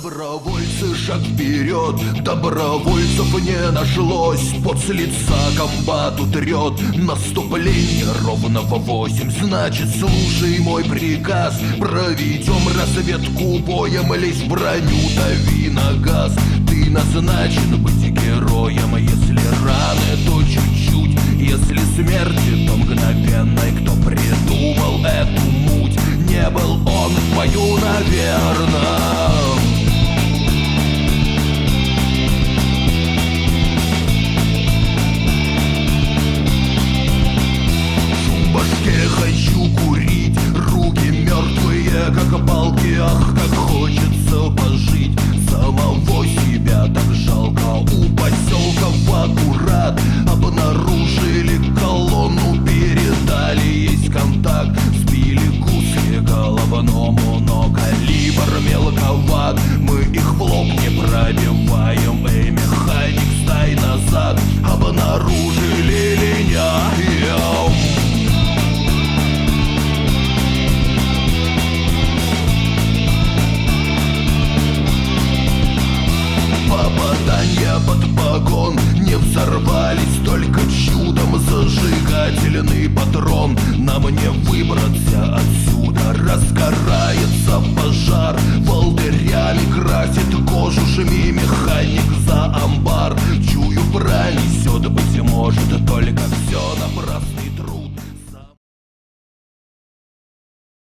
Добровольцы, шаг вперед. Добровольцев не нашлось. Под с лица комбат утрет Наступление ровно в восемь. Значит, слушай мой приказ. Проведем разведку боем. Лезь в броню, дави на газ. Ты назначен быть героем. Если раны, то чуть-чуть. Если смерти, то мгновенной. Кто придумал эту муть? Не был он в бою, наверное как палки Ах, как хочется пожить. Самого себя так жалко. У поселка аккурат Обнаружили колонну Передали, есть контакт. Сбили куски головному Но калибр мелковат. Мы их в лоб не пробиваем под погон Не взорвались только чудом Зажигательный патрон. Нам не выбраться отсюда Разгорается пожар. Волдырями красит кожу Жми механик за амбар. Чую пронесет, быть может, только